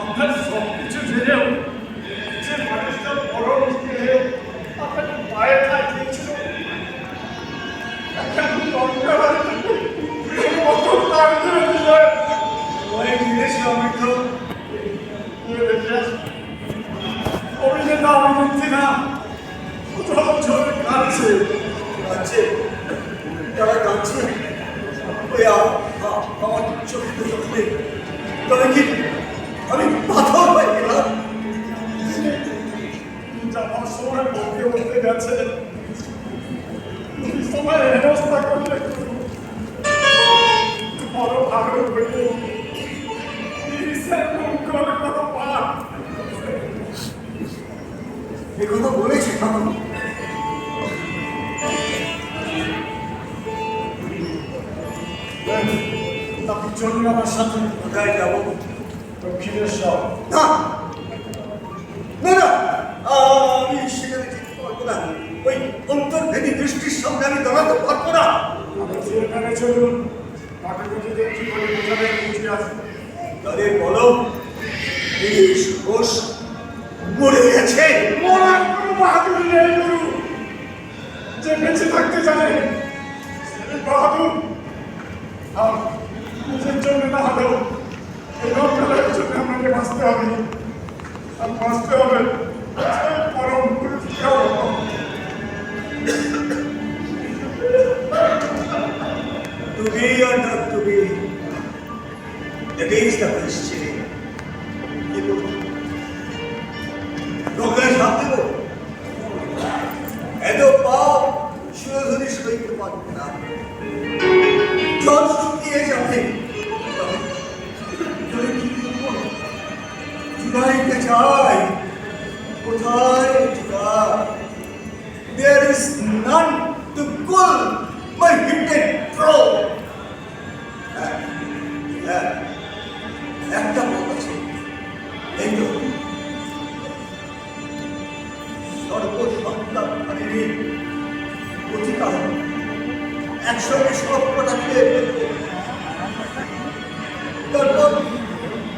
আপনার সব কিছু জেনেও যে মানুষটা বড় মুশকিল হয়ে আপনাকে পায়ে ঠাই দিয়েছিল। এখন লঙ্কার কত তার ধরে দিলে ওই জিনিস আমি তো অভিনেতা অভিনেত্রী না কোথাও কাঁদছে। কাঁদছে। তারা কাঁদছে। ওই আমার চোখে চোখে তবে কি, আমি পাথর হয়ে গেলাম? যাওয়ার সময় বলতে বলতে গেছে সময় হেনস্থা করলে। বড় ভালো হইলে কথা বলেছে আমার চলুন আমার সাথে কোথায় যাব? দক্ষিণেশ্বর না। না না। আমি সেখানে যেতে পারব না। ওই অন্তর্ভেদী দৃষ্টির সামনে আমি দাঁড়াতে পারব না। আপনি সেখানে চলুন। কাকুকুজিদের কি করে বুঝে তাদের বলো এই ঘোষ মরে গেছে? মরার কোনো বাহাদুর নেই গুরু। যে বেঁচে থাকতে জানে বাহাদুর। আর নিজের জন্য না হলেও এই লোকগুলোর জন্য আমাকে বাঁচতে হবে আর বাঁচতে হবে। পরম To be or not to be, that is the question. লোকের সাথ এত পাপ সুরধনী সইতে পারবে না। জল শুকিয়ে যাবে। জুড়াইতে চাই কোথায় জুড়াই There is none to cool my hidden throat. হ্যাঁ, হ্যাঁ, একটা পথ আছে। এই তো। সর্বসন্তান সর্বসন্তানহারিণী অধিকার একসঙ্গে সব কটা খেয়ে তারপর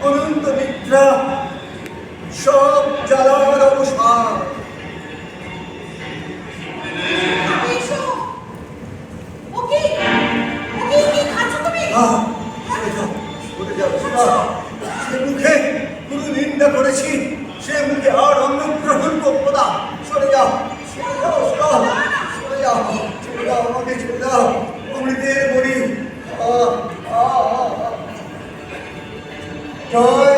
অনন্ত নিদ্রা সব জ্বালার অবসান। সে মুখে কোনো নিন্দা করেছি সে মুখে আর অন্ন গ্রহণ করব না। সরে যাও সরে যাও সরে যাও, চলে যাও আমাকে চলে যাও অমৃতের। জয়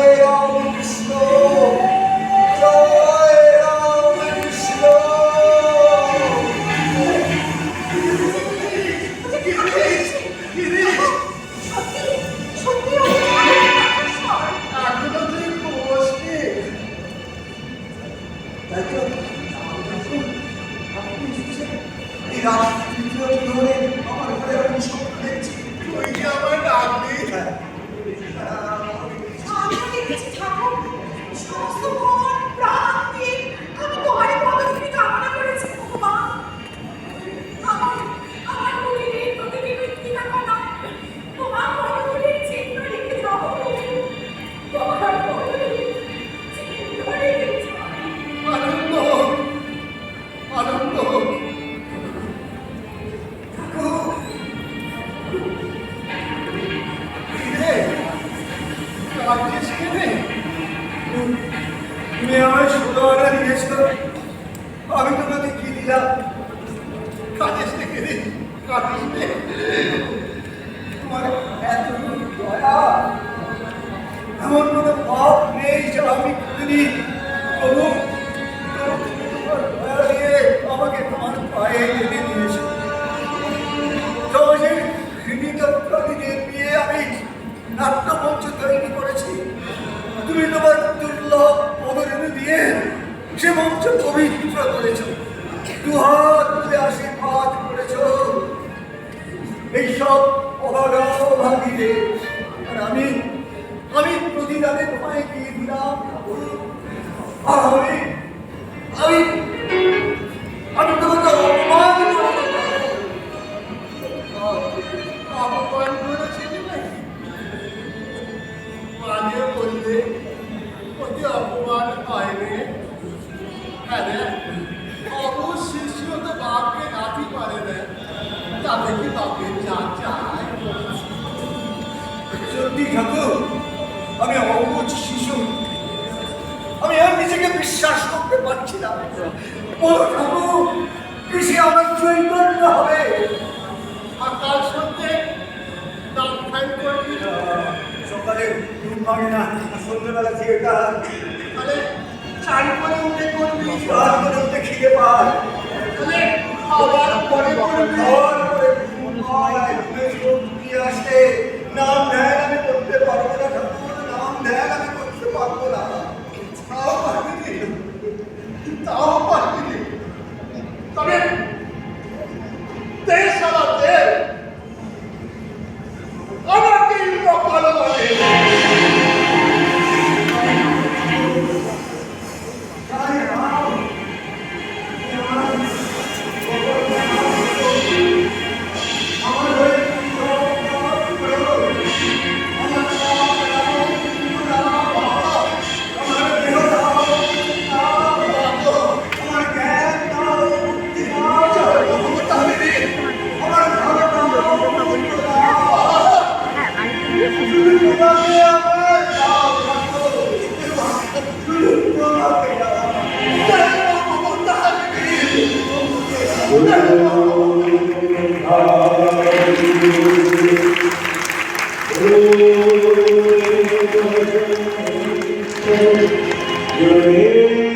এমন কোনো পাপ নেই যা আমি আমাকে তোমার পায়ে এনে দিয়েছ সমাজের ঘৃণিত প্রাণীদের নিয়ে আমি নাট্যমঞ্চ করেছি তুমি তোমার দুর্লভ পদরেণু দিয়ে সে মঞ্চ পবিত্র করেছ দুহাত তুলে আশীর্বাদ এইসব অভাগা অভাগীদের। আর আমি আমি প্রতিদানে তোমায় দিয়ে দিলাম আমি আমি আমি তোমাকে অপমান অপমান করেছিলি নাকি মানে বললে ওকে অপমান হ্যাঁ ঠাকুর আমি অবুঝ শিশু। আমি আর নিজেকে বিশ্বাস করতে পারছি না। ও ঠাকুর, কৃষি আমার চৈতন্য হবে। আর ফাইল করবি সকালে ঘুম ভাঙে না, সন্ধ্যেবেলা থিয়েটার তাহলে চান করে উঠে করবি। রাত করে উঠে খিদে পায় তাহলে খাবার পরে করে তবে দেশ দেশ Thank you.